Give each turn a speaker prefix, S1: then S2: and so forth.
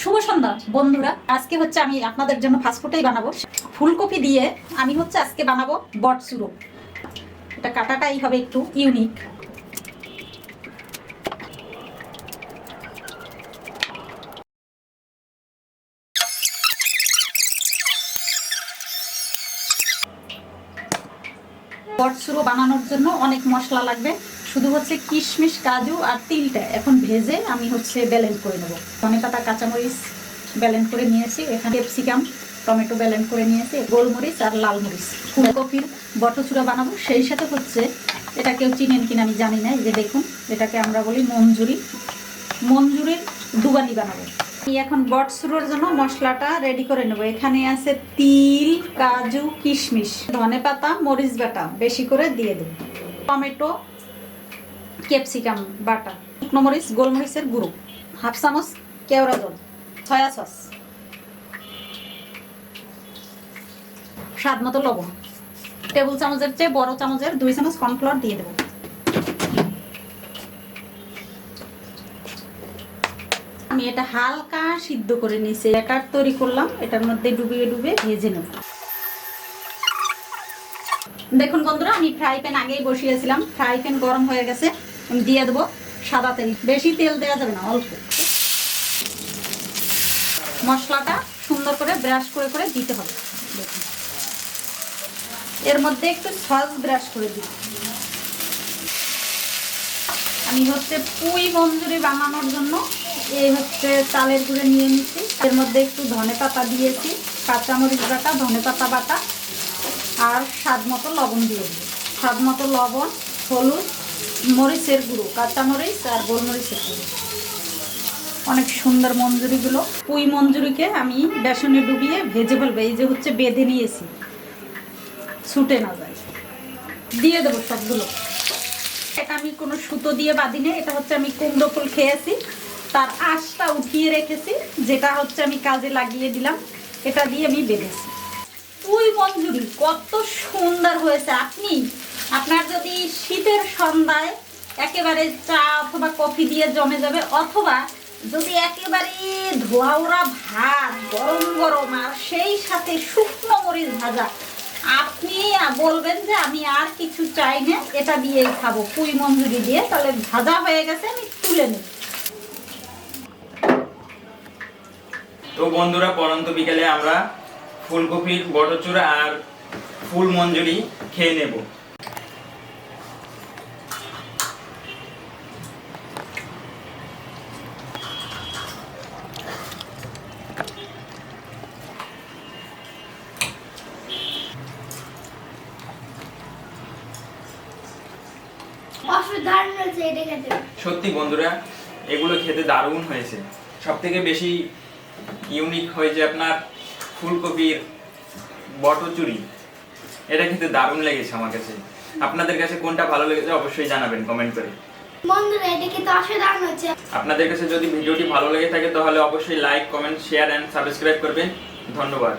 S1: শুভ সন্ধ্যা, বন্ধুরা। আজকে হচ্ছে আমি আপনাদের জন্য ফাস্টফুডটাই বানাবো। ফুলকপি দিয়ে আমি হচ্ছে আজকে বানাবো বট সুরো এটা কাটাটাই হবে একটু ইউনিক বট সুরো বানানোর জন্য অনেক মশলা লাগবে। শুধু হচ্ছে কিশমিশ, কাজু আর তিলটা এখন ভেজে আমি হচ্ছে ব্যালেন্স করে নেব। ধনে পাতা, কাঁচামরিচ ব্যালেন্স করে নিয়েছি। এখানে ক্যাপসিকাম, টমেটো ব্যালেন্ড করে নিয়েছি, গোলমরিচ আর লাল মরিচ। ফুলকপির বটচুরা বানাবো। সেই সাথে হচ্ছে এটা কেউ চিনেন কিনা আমি জানি না যে দেখুন, এটাকে আমরা বলি মঞ্জুরি। মঞ্জুরির দুবানি বানাবো। আমি এখন বট সুরোর জন্য মশলাটা রেডি করে নেব। এখানে আছে তিল, কাজু, কিশমিশ, ধনে পাতা, মরিচ বাটা, বেশি করে দিয়ে দেবো। টমেটো ক্যাপসিকাম বাটা শুকনো মরিচ গোলমরিচের গুঁড়ো। হাফ চামচ কেওড়া জল, সয়া সস। স্বাদ মতো লবণ। টেবিল চামচের চেয়ে বড় চামচের দুই চামচ কর্নফ্লাওয়ার দিয়ে দেবো। আমি এটা হালকা সিদ্ধ করে নিয়েছি। ব্যাটার তৈরি করলাম, এটার মধ্যে ডুবিয়ে ডুবিয়ে ভেজে নেব। দেখুন বন্ধুরা, আমি ফ্রাই প্যান আগেই বসিয়েছিলাম। ফ্রাই প্যান গরম হয়ে গেছে। আমি দিয়ে দেবো সাদা তেল। বেশি তেল দেওয়া যাবে না, অল্প। মশলাটা সুন্দর করে ব্রাশ করে করে দিতে হবে। এর মধ্যে একটু সস ব্রাশ করে দিই। আমি হচ্ছে পুঁই মঞ্জুরি বানানোর জন্য এই হচ্ছে চালের গুঁড়ে নিয়ে নিচ্ছি। এর মধ্যে একটু ধনে পাতা দিয়েছি, কাঁচামরিচ বাটা, ধনে পাতা বাটা, আর স্বাদ মতো লবণ দিয়ে দিই। স্বাদ মতো লবণ, হলুদ মরিচের গুঁড়ো কাঁচামরিচ আর গোলমরিচের গুঁড়ো। অনেক সুন্দর মঞ্জুরিগুলো। পুঁই মঞ্জুরিকে আমি বেসনে ডুবিয়ে ভেজে ফেলব এই যে হচ্ছে বেঁধে নিয়েছি। ছুটে না যায়। দিয়ে দেবো সবগুলো। এটা আমি কোনো সুতো দিয়ে বাঁধি বাঁধিনি এটা হচ্ছে আমি কুমড়ো ফুল খেয়েছি। তার আঁশটা উঠিয়ে রেখেছি, যেটা হচ্ছে আমি কাজে লাগিয়ে দিলাম। এটা দিয়ে আমি বেঁধেছি। পুঁই মঞ্জুরি কত সুন্দর হয়েছে। আপনি সন্ধ্যায় একেবারে চা অথবা কফি দিয়ে জমে যাবে, অথবা যদি একেবারে ধোয়াওরা ভাত, গরম গরম আর সেই সাথে শুকনো মরিচ ভাজা, আপনি বলবেন যে আমি আর কিছু চাই না, এটা দিয়েই খাব। পুঁই মঞ্জুরি দিয়ে তাহলে ভাজা হয়ে গেছে, আমি তুলে নেব।
S2: তো বন্ধুরা, পরন্ত বিকেলে আমরা ফুলকপির বটচূড়া আর ফুল মঞ্জুরি খেয়ে নেব। সত্যি বন্ধুরা এগুলো খেতে দারুণ হয়েছে। সব থেকে বেশি ইউনিক হয়েছে আপনার ফুলকপির বটচুরি। এটা খেতে দারুণ লেগেছে আমার কাছে। আপনাদের কাছে কোনটা ভালো লেগেছে অবশ্যই জানাবেন কমেন্ট করে।
S3: বন্ধুরা এটা খেতে অসাধারণ হচ্ছে
S2: আপনাদের কাছে যদি ভিডিওটি ভালো লেগে থাকে তাহলে অবশ্যই like comment share and subscribe করবেন। ধন্যবাদ।